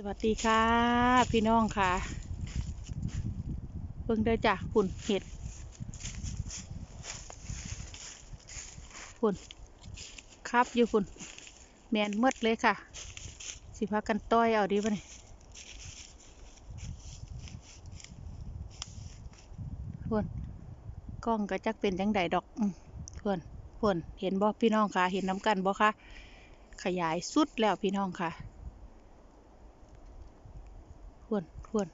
สวัสดีค่ะ พี่น้องค่ะเบิ่งเด้จ้ะฝุ่นเห็ดฝุ่นครับอยู่ฝุ่นแมนหมดเลยค่ะ สิพากันต้อยเอาดีป่ะนี่ฝุ่นกล้องก็จักเป็นจังใดดอกอืมฝุ่นฝุ่นเห็นบ่พี่น้องค่ะ เห็นน้ำกันบ่คะขยายสุดแล้วพี่น้องค่ะ ทวนทวน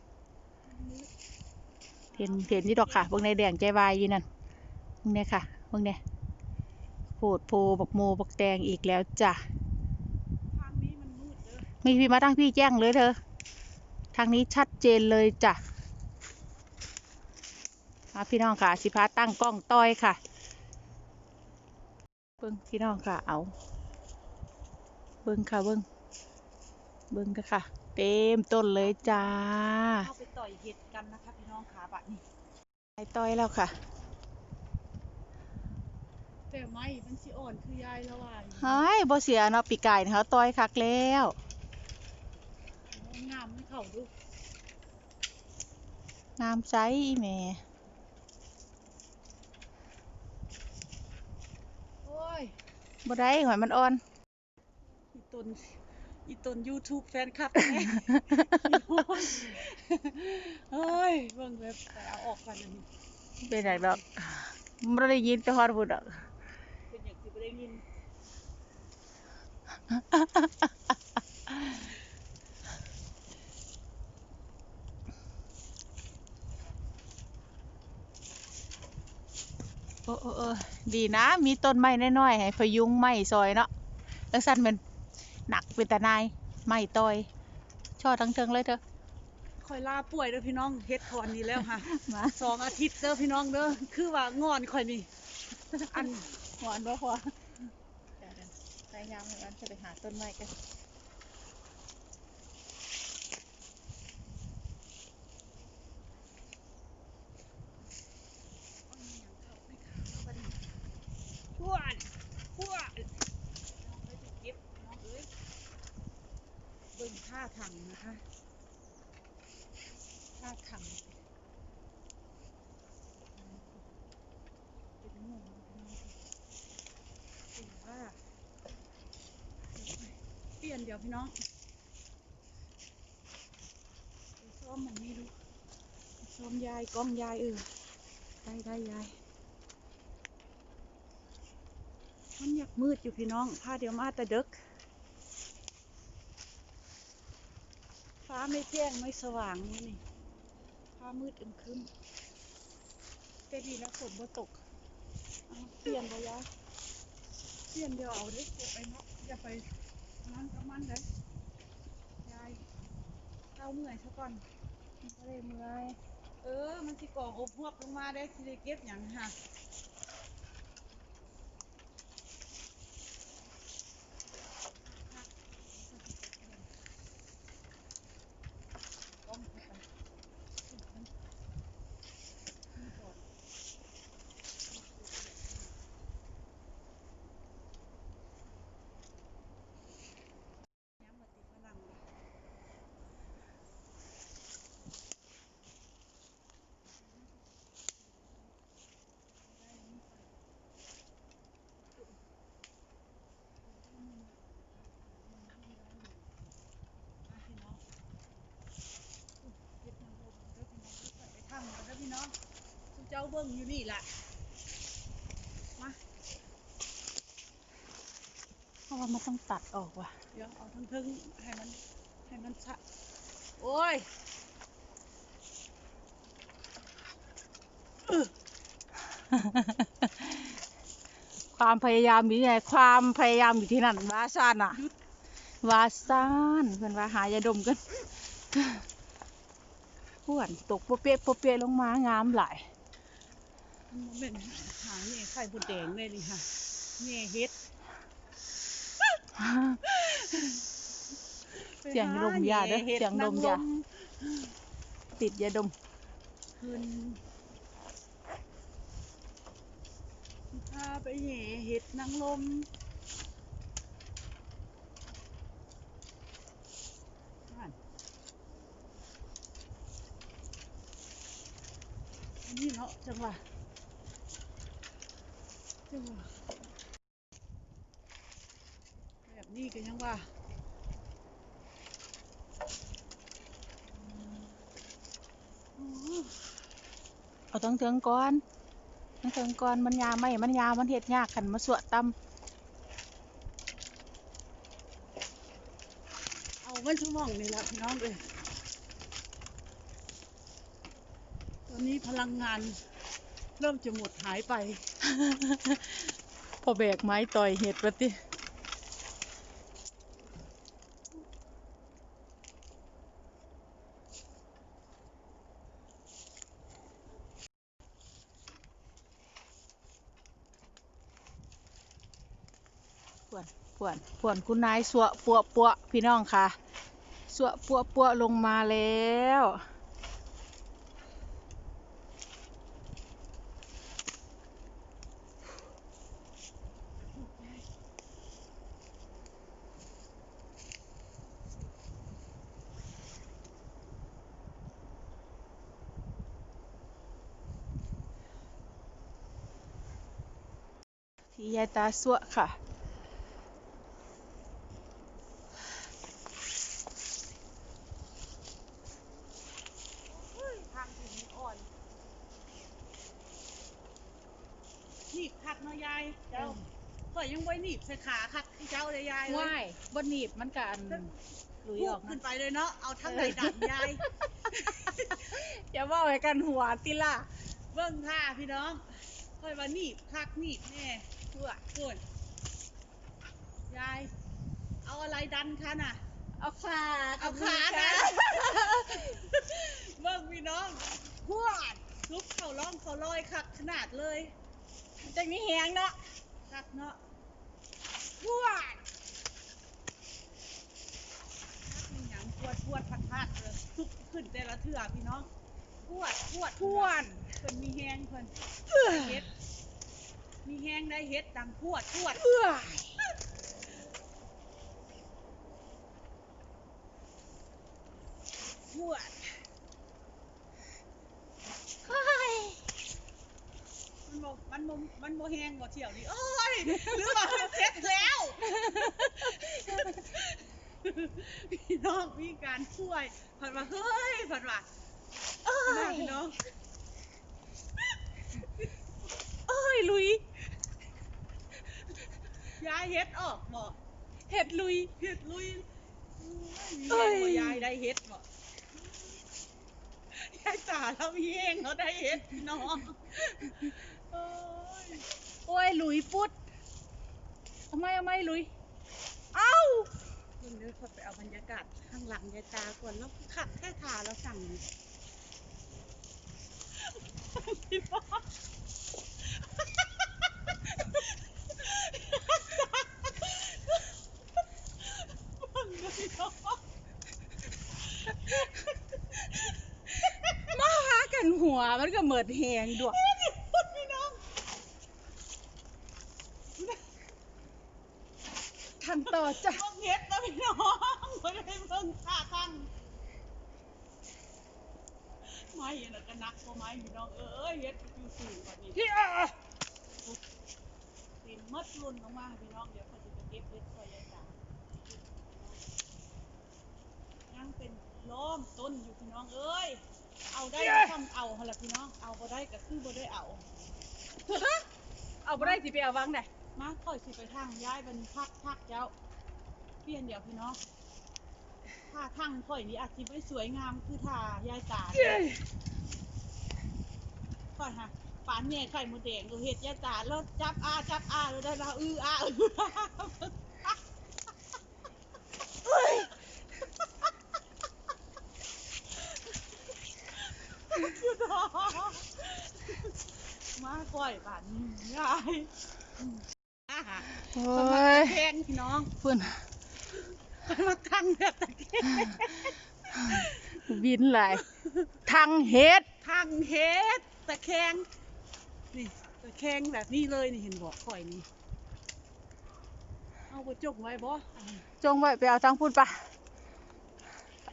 เห็นเห็นนี่ดอกค่ะเบางในแดงใจวายอยู่นั่นเบางเนี่ยค่ะเบางเนี่ยโผดโพบักโมบักแตงอีกแล้วจ้ะทางนี้มันมืดเด้อมีพี่มาทางพี่แจ้งเลยเธอ ทางนี้ชัดเจนเลยจ้ะมาพี่น้องค่ะ สิพาตั้งกล้องต้อยค่ะเบิ้งพี่น้องค่ะเอา เบิ้งค่ะเบิ้งเบิ้งกันค่ะ เต็มต้นเลยจ้าเข้าไปต่อยเห็ดกันนะคะพี่น้องขาบะนี่ไปต้อยแล้วค่ะ แต่ไม้มันสิอ่อนคือยายละว่าอยู่เฮ้ยบ่เสียเนาะปีกายนี่เขาต้อยคักแล้วงามไม่เข้าดูงามไซแหม่โอ้ยบ่ได้หอยมันอ่อนอีตน อีตน YouTube แฟนคลับแม่เฮ้ยเบิ่งเว็บแต่เอาออกกันอันนี้เป็นไงดอกบ่ได้ยินแต่ฮอดพุ่นดอก เป็นอย่างที่บ่ได้ยินโอ้โอ้เออดีนะ มีต้นไม้น้อยๆให้พยุงไม้ซอยเนาะแล้วสั่นมันหนัก เป็นตาหนายไม้ต้อยช่อทั้งเทิงเลยเถอะคอยลาป่วยเด้อพี่น้องเฮ็ดถอนนี้แล้วค่ะมาสองอาทิตย์เด้อพี่น้องเด้อคือว่างอนคอยนี่อันหวานบ่พอเดี๋ยวๆไปยามเหมือนกันจะไปหาต้นไม้กัน พวดพวดน้องไปถูกเก็บน้องเอ้ยเบิ่งท่าถังนะคะท่าถังเป็นม่วงถือว่า เปลี่ยนเดี๋ยวพี่น้องไปซ้มมันนี่ดูส้มยายกล้องยายเออได้ได้ยายมันอยากมืดอยู่พี่น้องพาเดี๋ยวมาแต่ดึกฟ้าไม่แจ้งไม่สว่างนี่นี่ฟ้ามืดอึมครึมแต่ดีแล้วฝนบ่ตกเปลี่ยนบ่ยายเปลี่ยนเดี๋ยวเอาเด้เก็บไปเนาะอย่าไป นั่นกับมันเลยยายเราเมื่อยซะก่อนก็เลยเมื่อย เออ มันสิกองอบหวบลงมาได้สิได้เก็บอย่างฮะย้ำมาติฝรั่งเลยอะพี่น้องเก็บน้ำลมเด้อพี่น้องเด้อไปทำกันเด้อพี่น้องทุกเจ้าเบิ่งอยู่นี่ล่ะมาเพราะว่ามันต้องตัดออกว่ะ เดี๋ยวเอาทั้งทึ่งให้มันให้มันสะโอ้ยความพยายามอยู่ที่ไหนความพยายามอยู่ที่นั่นวาซานอะวาซานเพิ่นว่าหายาดมกันห้วนตกโปะเปียะโปะเปียะลงมางามหลาย มันเป็นหาเนี่ยไข่บุดแดงเลยนี่ค่ะเนี่ยเฮ็ดเสียงลมยาเด้อเสียงลมยาติดยาดมคืนพาไปเหยเห็ดนางลมนี่เนาะจังหวะ เอาทั้งเถิงก่อนทั้งเถิงก่อนมันยาไหมมันยาวมันเฮ็ดยากขันมาสวดตเอามันชั่วโมงนี่แหละพี่น้องเลยตอนนี้พลังงานเริ่มจะหมดหายไปำพอแบกไม้ต่อยเห็ดปะติ วนพวนพวนคุณนายสวปัวปัวพี่น้องค่ะสวปัวปัวลงมาแล้วที่ยายตาสวค่ะ ทางถึงอ่อนหนีบคักเนาะ ยายเจ้าข่อยยังไว้หนีบใส่ขาคักที่เจ้าเลยยายเอ้ว่ายยบนหนีบมันกันหลุยพูอดอกขึ้นะนไปเลยเนาะเอาทั้งไหนดันยาย อย่าว่าไว้กันหัวติล่ะ เบิ่งท่าพี่น้องค่อยว่าหนีบคักหนีบแน่เพื่อส่วนยาย เอาอะไรดันคะน่ะ เอาขาเอาขาดันเบิ่งพี่น้องพวดลุกเข่าล่องเข่าลอยคักขนาดเลย จังนี้แหงเนาะ คักเนาะพวดคักมีหยังพวดพวดพัดพัดเลยทุกขึ้นแต่ละเทื่อพี่น้องพวดพวดพวนเพิ่นมีแห้งเพิ่นเฮ็ด มีแห้งได้เฮ็ดดังพวดพวดเอื้อพวด เฮ้ย มัน บ่มันบ่มันบ่แห้งบ่เที่ยวนี่โอ้ยหรือว่ามันเสร็จแล้ว พี่น้องมีการช่วยเพิ่นว่าเฮ้ยเพิ่นว่าเอ้น้ายพี่น้องเอ้ยลุยยายเฮ็ดออกบ่เห็ดลุยเฮ็ดลุยเอ้มียแห้งบ่ยายได้เฮ็ดบ่ยายจ๋าเรามีแห้งเราได้เฮ็ดพี่น้อง โอ้ยโอ้ยลุยปุดเอาไหม่เอาไหม่ลุย เอ้าคุณเดี๋ยวขอไปเอาบรรยากาศข้างหลังยายตาก่อนแล้วขัดแค่ขาแล้วสั่งนี่พี่น้องฟังเลยพี่น้องมาหากันหัวมันก็เหมิดแหงด้วย พี่น้อง ทางต่ อจ้ะเบิ่งเฮ็ดนะพี่น้องไม่ได้เบิ่งท่าทางไม่น่ะก็นักกว่าไม้พี่น้องเอ้ยเฮ็ดอยู่สูงกว่านี้เฮียเป็นมัดรุ่นลงมาพี่น้องเดี๋ยวเขาจะไปเก็บเฮ็ดซอยยายจ๋ายังเป็นล้อมต้นอยู่พี่น้องเอ้ยเอาได้ก็ทำเอาหั่นล่ะพี่น้องเอาบ่ได้ก็คือบ่ได้เอาเอาบ่ได้สิไปเอาวางไหนมาค่อยสิไปทางย้ายเป็นพักพักเจ้า เปลี่ยนเดี๋ยวพี่น้องท่าทางค่อยนี่อาจสิไม่สวยงามคือท่ายายจ๋าค่อยฮะปานแม่ไข่มดแดงก็เฮ็ดยายจ๋าแล้วจับอาจับอาแล้วได้ละอืออาอืออาอยู่ดอกมาค่อยบานนี้ยายอาหารโอ้คนมายแพงพี่น้องเพื่อน คนมาตั้งแบบตะเกียงบินหลายทางเฮ็ดทางเฮ็ดตะแคงนี่ตะแคงแบบนี้เลยนี่เห็นบอกข่อยนี่เอาไปจกไว้บ่จงไว้ไปเอาทางพูดปะ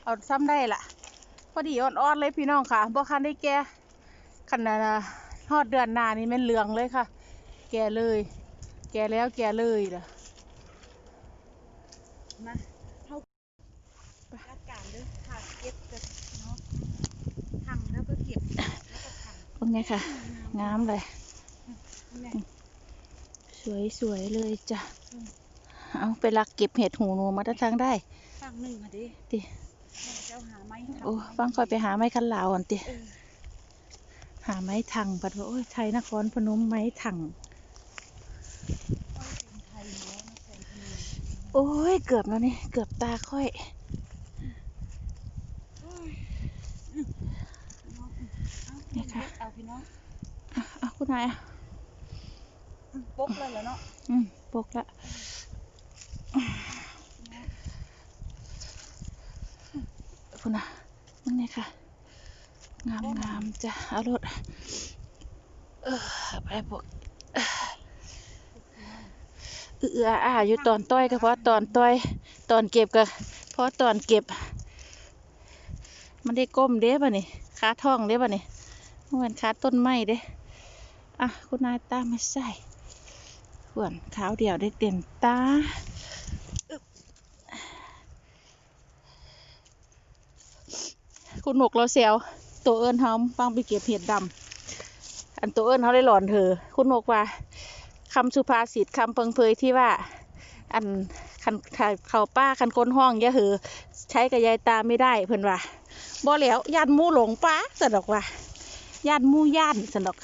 เอาซ้ำได้ล่ะ พอดีอ่อนๆเลยพี่น้องค่ะบ่คันได้แก่ขนาดฮอดเดือนหน้านี่แม่นเหลืองเลยค่ะ แก่เลย แก่แล้วแก่เลยล่ะ มาเข้าจัดการเด้อค่ะ เก็บกันเนาะถังแล้วก็เก็บแล้วก็ถังเป็นไงค่ะ งามเลยแม่สวยสวยๆเลยจ้ะ เอาไปลักเก็บเห็ดหูหนูมาทางได้ถังหนึ่งอะดิติเจ้าหาไม้ถังโอ้ฟังคอยไปหาไม้คันลาวก่อนติเออหาไม้ถังปัดว่าโอ้ยไทยนครพนมไม้ถังค่อยเป็นไทยเนาะนครพนมโอ้ยเกือบแล้วนี่ เกือบตาค่อย โอ้ยอืมเนาะอืมเอาเนี่ยค่ะเอาพี่น้องอะอะคุณนายอะอืมปุ๊บเลยแล้วเนาะอืมปกละคุณน่ะนั่นไงค่ะ งามงามจ้ะเอารถเออไปพวกเออเอออาอยู่ตอนต้อยก็เพราะตอนต้อย ตอนเก็บก็เพราะตอนเก็บ มันได้ก้มเด้ป่ะนี่ขาท่องเด้ป่ะนี่เหมือนขาต้นไม้เด้อะคุณนายตามมาใส่ขวนขาวเดียวได้เต็มตาคุณหนกเราเซลตัวเอิญเฮาฟังไปเก็บเห็ดดำอันตัวเอิญเขาได้หลอนเธอ คุณหนกว่าคำสุภาษิตคำเพิงเพยที่ว่า อันคันถ้าเขาป้าคันคนห้องยาเหอใช้กับยายตาไม่ได้เพิ่นว่า บ่แล้วย่านหมูหลงป้าสนดอกว่าย่านหมูย่านสนดอก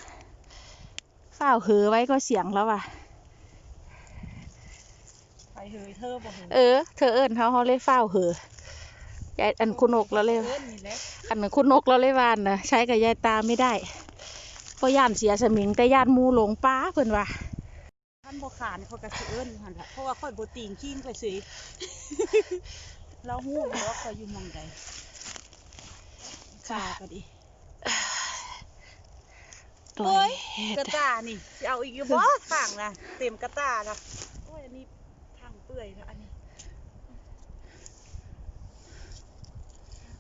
เฝ้าวเหอไว้ก็เสียงแล้วว่ะไปเฮยเธอบ่เฮยเออเธอเอิ้นเขาเขาเลยเฝ้าวเหอยายอันคุณนกเราเลยเอิ้นนี่แหละอันนั้นคุณนกเราเลยวานนะใช้กับยายตาไม่ได้เพราะย่านเสียสมิงแต่ย่านหมูหลงป้าเพิ่นว่าท่านบ่ขานเขาก็สิเอิ้นหั่นล่ะเพราะว่าค่อยบ่ติงขิงไปสิเราฮู้ว่าเขาอยู่หม่องใด ค่ะก็ดีต่อโอ้ยยเฮ็ดกระตานี่สิเอาอีกอยู่บ่ทางนะเต็มกระตานะโอ้ยอันนี้ทางเปื่อยแล้วอันนี้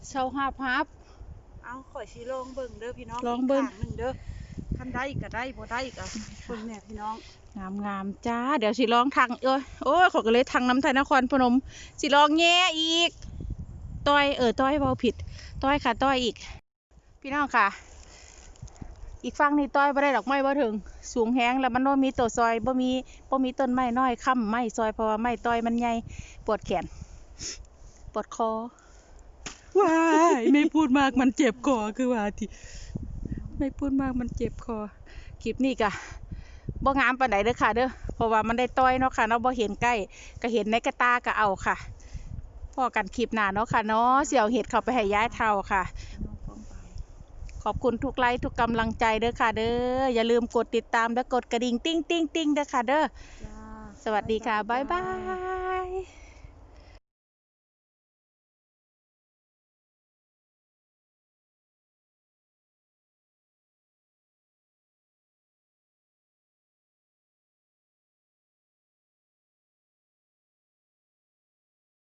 เช้าหาบหาบเอาข่อยสิลองเบิ่งเด้อพี่น้องลองเบิ่งกข้าหนึงเด้อคันได้ก็ได้บ่ได้ก็เบิ่งแน่พี่น้องงามงามๆจ้า เดี๋ยวสิลองทางเอ้ยโอ้ยขอยก็เลยทางน้ำไทยนครพนมสิลองแง่อีก ต้อยเออต้อยเบาผิด ต้อยค่ะต้อยอีก พี่น้องค่ะ อีกฝั่งนี้ต้อยบ่ได้ดอกไม้บ่ถึง สูงแฮงแล้วมันบ่มีตัวซอยบ่มีบ่มีต้นไม้น้อยค้ำไม้ซอยเพราะว่าไม้ต้อยมันใหญ่ปวดแขนปวดคอว้ายไม่พูดมากมันเจ็บคอคือว่าที่ไม่พูดมากมันเจ็บคอคลิปนี้ก็บ่งามปานใดเด้อค่ะเด้อเพราะว่ามันได้ต้อยเนาะค่ะเนาะบ่เห็นใกล้ก็เห็นในกระตาก็เอาค่ะ พอกันคลิปหน้าเนาะค่ะเนาะเสี่ยวเห็ดเข้าไปให้ย้ายเท่าค่ะน้องป้องไปขอบคุณทุกไลค์ทุกกำลังใจเด้อค่ะ เด้ออย่าลืมกดติดตามและกดกระดิ่งติ้งติ้งติ้งเด้อค่ะเด้อจ้าสวัสดีค่ะบ๊ายบาย